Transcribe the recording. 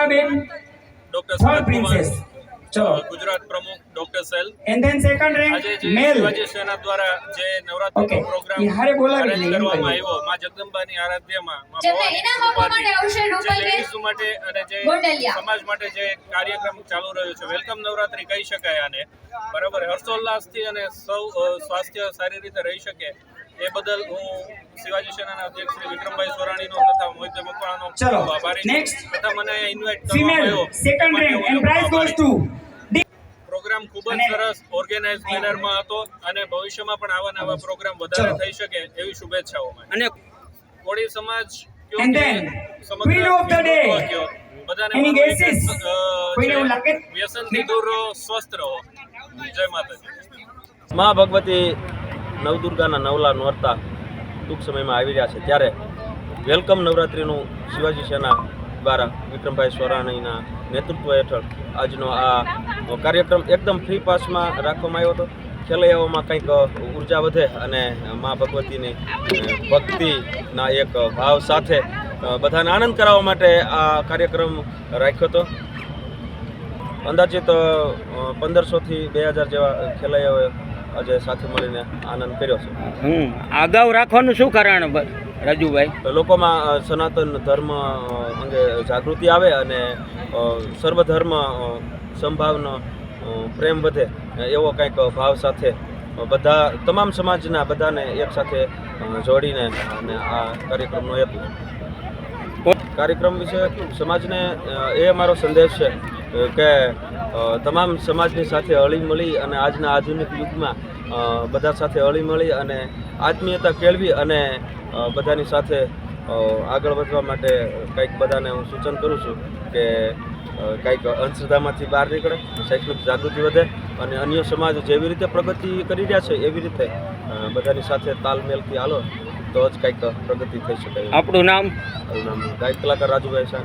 Rekhaben doctor third princess Gujarat પ્રમુખ doctor cell and then second rank male Shivaji Sena દ્વારા જે નવરાત્રીનો programme હારે બોલાવી arrange લઈએ, એમ કરવામાં આવ્યો માં જગદંબાની આરાધ્યમાં માં જેમને ભવાની ઇનામ આપવા કૃપાથી માટે આવશે જે રૂપલબેન ladies માટે અને જે સમાજ માટે જે કાર્યક્રમ ચાલુ રહ્યો છે. વેલકમ નવરાત્રી કહી શકાય આને. બરાબર. હર્ષોલ્લાસથી અને સૌ સ્વાસ્થ્ય સારી રીતે રહી શકે. એ બદલ હું શિવાજી સેનાના અધ્યક્ષ શ્રી વિક્રમભાઈ સોરાણીનો તથા મોહિત મકવાણાનો ચલો, આભારી. તથા મને ઇન્વાઇટ કરવામાં આવ્યો. Second rank and prize goes to programme ખૂબ જ સરસ ઓર્ગેનાઇઝ મેનરમાં હતો અને ભવિષ્યમાં પણ આવા નવા પ્રોગ્રામ વધારે થઈ શકે એવી શુભેચ્છાઓ. અને કોળી સમાજ? વ્યસનથી દૂર રહો સ્વસ્થ રહો. જય માતાજી. મા ભગવતી નવદુર્ગાના નવલા નોરતા ટૂંક સમયમાં આવી રહ્યા છે. ત્યારે વેલકમ નવરાત્રિનું શિવાજી સેના દ્વારા વિક્રમભાઈ સોરાણીના નેતૃત્વ હેઠળ આજનો આ કાર્યક્રમ એકદમ ફ્રી પાસમાં રાખવામાં આવ્યો હતો. ખેલૈયાઓમાં કંઈક ઊર્જા વધે અને મા ભગવતીની ભક્તિના એક ભાવ સાથે બધાને આનંદ કરાવવા માટે આ કાર્યક્રમ રાખ્યો હતો. અંદાજિત પંદરસોથી બે હજાર જેવા ખેલૈયાઓએ આજે સાથે મળીને આનંદ કર્યો છે. હમ અગાઉ રાખવાનું શું કારણ રાજુભાઈ? લોકોમાં સનાતન ધર્મ અંગે જાગૃતિ આવે અને સર્વધર્મ સંભાવનો પ્રેમ વધે એવો કંઈક ભાવ સાથે બધા તમામ સમાજના બધાને એક સાથે જોડીને અને આ કાર્યક્રમનો હેતુ કાર્યક્રમ વિશે સમાજને એ મારો સંદેશ છે કે તમામ સમાજની સાથે હળી મળી અને આજના આધુનિક યુગમાં બધા સાથે હળી મળી અને આત્મીયતા કેળવી અને બધાની સાથે આગળ વધવા માટે કંઈક બધાને હું સૂચન કરું છું કે કંઈક અંધશ્રદ્ધામાંથી બહાર નીકળે શૈક્ષણિક જાગૃતિ વધે અને અન્ય સમાજ જેવી રીતે પ્રગતિ કરી રહ્યા છે એવી રીતે બધાની સાથે તાલમેલથી હાલો તો જ કંઈક પ્રગતિ થઈ શકે. આપણું નામ? મારું નામ ગાયક કલાકાર રાજુભાઈ શાહ.